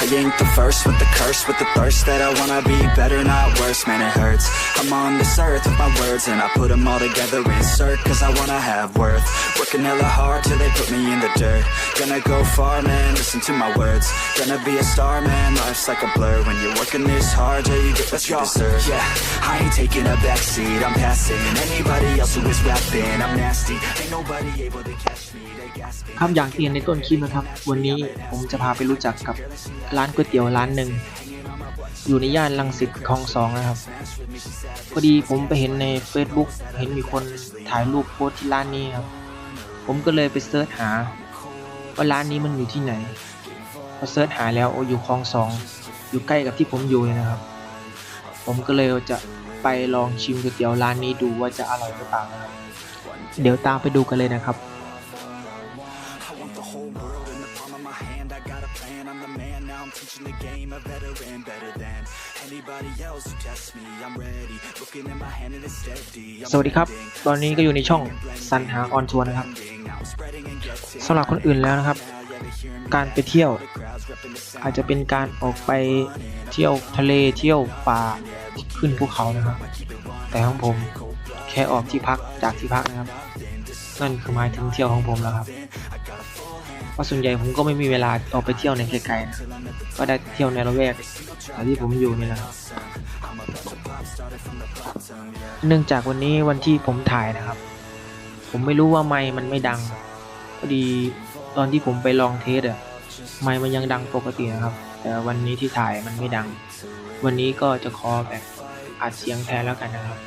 I ain't the first with the curse, with the thirst that I wanna be better, not worse, man, it hurts. I'm on this earth with my words, and I put them all together, insert, cause I wanna have worth. Working hella hard till they put me in the dirt. Gonna go far, man, listen to my words. Gonna be a star, man, life's like a blur. When you're working this hard, yeah, you get what you deserve. Yeah, I ain't taking a backseat, I'm passing. Anybody else who is rapping, I'm nasty. Ain't nobody able to catch me, they gasping. ครับอย่างที่เห็นในต้นคลิปนะครับ วันนี้ผมจะพาไปรู้จักกับ ร้านก๋วยเตี๋ยวร้านหนึ่งอยู่ในย่านลังสิตคลองสองนะครับ พอดีผมไปเห็นใน Facebook เห็นมีคนถ่ายรูปโพสที่ร้านนี้ครับ ผมก็เลยไปเสิร์ชหา ว่าร้านนี้มันอยู่ที่ไหน พอเสิร์ชหาแล้วโอ้อยู่คลองสองอยู่ใกล้กับที่ผมอยู่เลยนะครับ ผมก็เลยจะไปลองชิมก๋วยเตี๋ยวร้านนี้ดูว่าจะอร่อยหรือเปล่านะครับ เดี๋ยวตามไปดูกันเลยนะครับ Now I'm teaching the game, a veteran, better than anybody else who tests me. I'm ready, looking in my hand and it's steady. I'm สวัสดีครับ bending, ตอนนี้ก็อยู่ในช่องสันหาออนทัวร์นะครับ now I'm spreading and getting สำหรับคนอื่นแล้วนะครับ การไปเที่ยว crowds repping the sound. อาจจะเป็นการออกไปเที่ยวทะเลเที่ยวป่าขึ้นภูเขานะครับ แต่ของผมแค่ออกที่พักจากที่พักนะครับ นั่นคือหมายถึงเที่ยวของผมแล้วครับ เพราะส่วนใหญ่ผมก็ไม่มีเวลาออกไปเที่ยวในไกลๆนะก็ได้เที่ยวในละแวกที่ผมอยู่นี่แหละเนื่องจากวันนี้วันที่ผมถ่ายนะครับ ผมไม่รู้ว่าไมค์มันไม่ดังพอดีตอนที่ผมไปลองเทสอะไมค์มันยังดังปกตินะครับ แต่วันนี้ที่ถ่ายมันไม่ดัง วันนี้ก็จะขอแบบอัดเสียงแทนแล้วกันนะครับ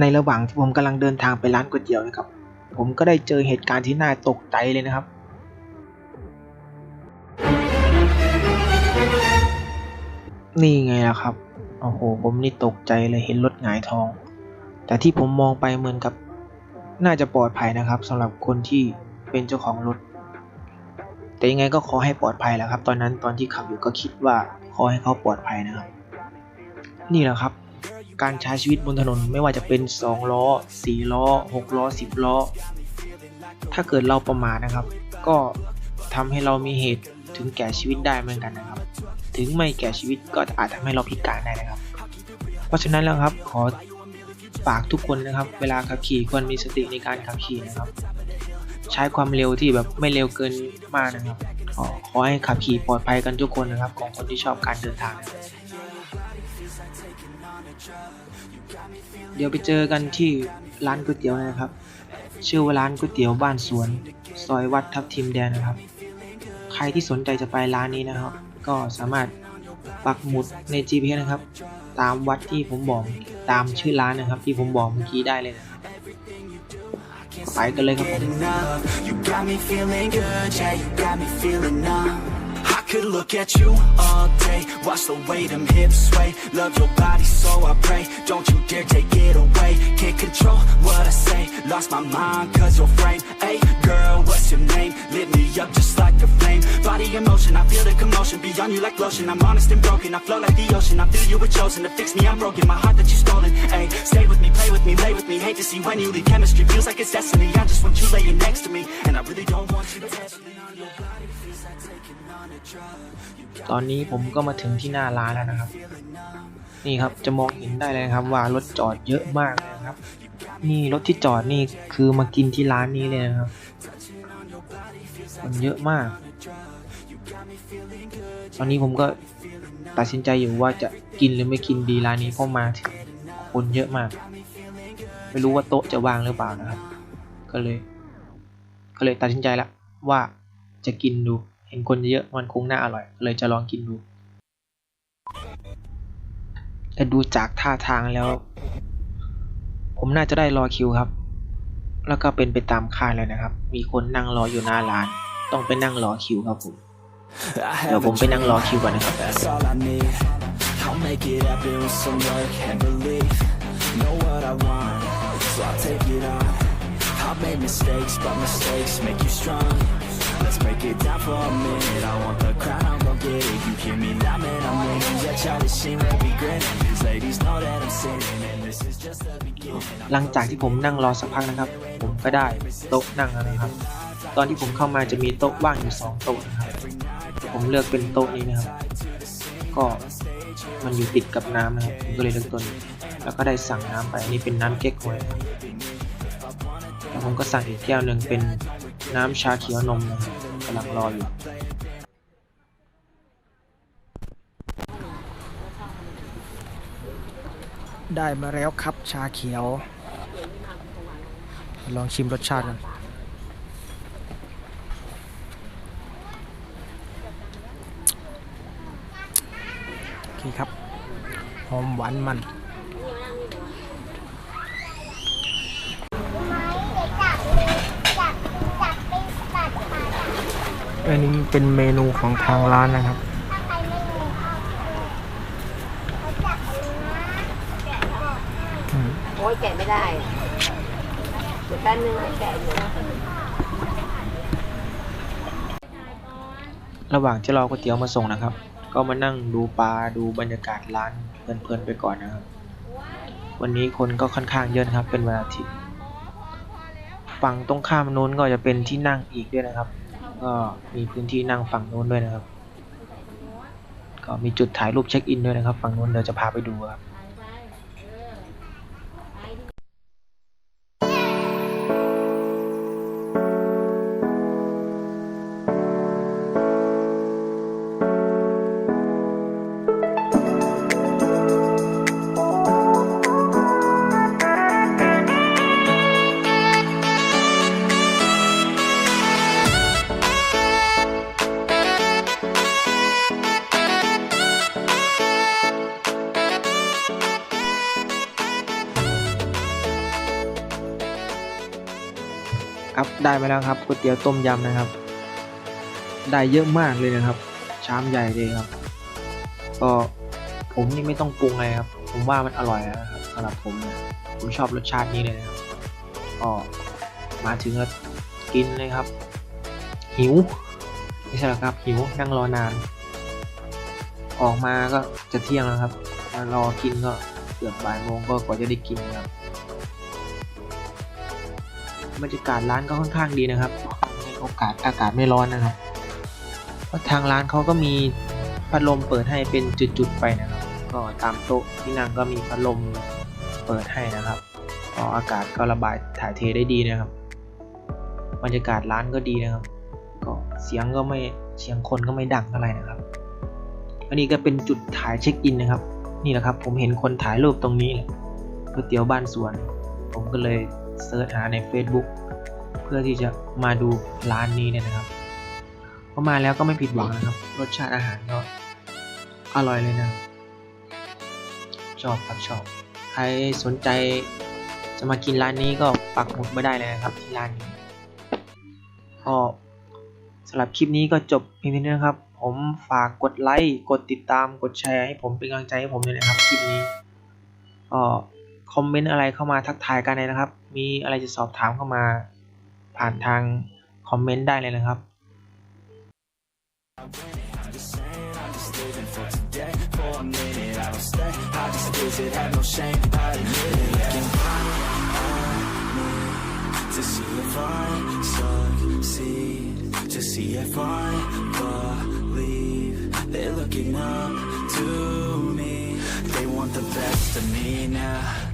ในระหว่างที่ผมกำลังเดินทางไปร้านก๋วยเตี๋ยวนะครับ ผมก็ได้เจอเหตุการณ์ที่น่าตกใจเลยนะครับ นี่ไงล่ะครับ โอ้โห ผมนี่ตกใจเลยเห็นรถหงายทอง แต่ที่ผมมองไปเหมือนกับ น่าจะปลอดภัยนะครับสำหรับคนที่เป็นเจ้าของรถ แต่ยังไงก็ขอให้ปลอดภัยแหละครับ ตอนนั้นตอนที่ขับอยู่ก็คิดว่าขอให้เขาปลอดภัยนะครับ นี่แหละครับ การใช้ชีวิตบนถนนไม่ว่าจะเป็น 2 ล้อ 4 ล้อ 6 ล้อ 10 ล้อ ถ้าเกิดเราประมาทนะครับ ก็ทำให้เรามีเหตุถึงแก่ชีวิตได้เหมือนกันนะครับ ถึงไม่แก่ชีวิตก็อาจทำให้เราพิการได้นะครับ เพราะฉะนั้นแล้วครับขอฝากทุกคนนะครับ เวลาขับขี่ควรมีสติในการขับขี่นะครับ ใช้ความเร็วที่แบบไม่เร็วเกินมากนะครับขอขอให้ขับขี่ปลอดภัยกันทุกคนนะครับ ของคนที่ชอบการเดินทางนะครับ เดี๋ยวไปเจอกันที่ร้านก๋วยเตี๋ยวนะครับ ชื่อว่าร้านก๋วยเตี๋ยวบ้านสวน ซอยวัดทับทิมแดนนะครับ ใครที่สนใจจะไปร้านนี้นะครับ ก็สามารถปักหมุดใน GPS นะครับ ตามวัดที่ผมบอกตามชื่อร้านนะครับ ที่ผมบอกเมื่อกี้ได้เลยนะไปกันเลยครับผม could look at you all day, watch the way them hips sway. Love your body, so I pray. Don't you dare take it away. Can't control what I say. Lost my mind, cause your frame. Hey, girl, what's your name? Lit me up just like a flame. Body in motion, I feel the commotion. Beyond you like lotion. I'm honest and broken. I flow like the ocean. I feel you were chosen to fix me. I'm broken. My heart that you stolen. Hey, stay with me, play with me, lay with me. Hate to see when you leave. Chemistry feels like it's destiny. I just want you laying next to me, and I really don't want you to test me. ตอนนี้ผมก็มาถึงที่หน้าร้านแล้วนะครับ นี่ครับจะมองเห็นได้เลยครับ ว่ารถจอดเยอะมากเลยนะครับ นี่รถที่จอดนี่คือมากินที่ร้านนี้เลยนะครับคนเยอะมาก ตอนนี้ผมก็ตัดสินใจอยู่ว่าจะกินหรือไม่กินดีร้านนี้เพราะมาถึงคนเยอะมาก ไม่รู้ว่าโต๊ะจะว่างหรือเปล่านะครับ ก็เลย ก็เลยตัดสินใจแล้วว่าจะกินดู เห็นคนเยอะมันคงน่าอร่อย เลยจะลองกินดู แต่ดูจากท่าทางแล้ว ผมน่าจะได้รอคิวครับ แล้วก็เป็นไปตามคาดเลยนะครับ มีคนนั่งรออยู่หน้าร้าน ต้องไปนั่งรอคิวครับผมเดี๋ยวผมไปนั่งรอคิวก่อนนะครับ That's all I need. I'll make it happen with some work and belief. Know what I want, so I'll take it on. I've made mistakes, but mistakes make you strong. For a minute. I want the crown, I'll go get it. You hear me loud, man, I'm winning. Yeah, Charlie Sheen will be grinning. These ladies know that I'm sinning, and this is just the beginning. หลังจากที่ผมนั่งรอสักพักนะครับ ผมก็ได้โต๊ะนั่งแล้วนะครับ ตอนที่ผมเข้ามาจะมีโต๊ะว่างอยู่สองโต๊ะนะครับ ผมเลือกเป็นโต๊ะนี้นะครับ ก็มันอยู่ติดกับน้ำนะครับผมก็เลยเลือกตัวนี้แล้วก็ได้สั่งน้ำไปอันนี่เป็นน้ำเก๊กฮวยแล้วผมก็สั่งอีกแก้วหนึ่งเป็นน้ำชาเขียวนมนะครับ กำลังรออยู่ได้มาแล้วครับชาเขียว ลองชิมรสชาติกันโอเคครับ หอมหวานมัน อันนี้เป็นเมนูของทางร้านนะครับ โอ้ยแกะไม่ได้เดี๋ยวแป๊บนึงให้แกะอยู่นะระหว่างที่รอก๋วยเตี๋ยวมาส่งนะครับ ก็มานั่งดูปลาดูบรรยากาศร้านเพลินๆไปก่อนนะครับ วันนี้คนก็ค่อนข้างเยอะนะครับเป็นวันอาทิตย์ฝั่งตรงข้ามนู้นก็จะเป็นที่นั่งอีกด้วยนะครับ ก็มีพื้นที่นั่งฝั่งนู้นด้วยนะครับ ก็มีจุดถ่ายรูปเช็คอินด้วยนะครับ ฝั่งนู้นเดี๋ยวจะพาไปดูครับ ครับ ได้มาแล้วครับก๋วยเตี๋ยวต้มยำนะครับ ได้เยอะมากเลยนะครับ ชามใหญ่เลยครับ ก็ผมนี่ไม่ต้องปรุงอะไรครับ ผมว่ามันอร่อยนะครับสำหรับผมนะผมชอบรสชาตินี้เลยนะครับก็มาถึงก็กินเลยครับ หิวไม่ใช่หรอกครับหิวนั่งรอนาน ออกมาก็จะเที่ยงแล้วครับมารอกินก็เกือบบ่ายโมงก็กว่าจะได้กินครับ บรรยากาศร้านก็ค่อนข้างดีนะครับในโอกาสอากาศไม่ร้อนนะครับเพราะทางร้านเขาก็มีพัดลมเปิดให้เป็นจุดๆไปนะครับ ก็ตามโต๊ะที่นั่งก็มีพัดลมเปิดให้นะครับก็อากาศก็ระบายถ่ายเทได้ดีนะครับ บรรยากาศร้านก็ดีนะครับ ก็เสียงก็ไม่เสียงคนก็ไม่ดังเท่าไหร่นะครับ อันนี้ก็เป็นจุดถ่ายเช็คอินนะครับ นี่แหละครับ ผมเห็นคนถ่ายรูปตรงนี้แหละก๋วยเตี๋ยวบ้านสวน ผมก็เลย เซิร์ชหาใน Facebook เพื่อที่จะมาดูร้านนี้เนี่ยนะครับพอมาแล้วก็ไม่ผิดหวังนะครับ รสชาติอาหารก็อร่อยเลยนะชอบครับชอบ ใครสนใจจะมากินร้านนี้ก็ปักหมุดมาได้เลยนะครับที่ร้านนี้ก็สำหรับคลิปนี้ก็จบเพียงเท่านี้นะครับ ผมฝากกดไลค์ กดติดตาม กดแชร์ให้ผมเป็นกำลังใจให้ผมด้วยนะครับคลิปนี้ก็ คอมเมนต์อะไรเข้ามาทักทายกันเลยนะครับ มีอะไรจะสอบถามเข้ามาผ่านทางคอมเมนต์ได้เลยนะครับ They want the best of me now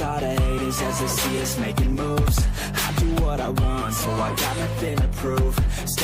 All the haters as they see us making moves. I do what I want, so I got nothing to prove.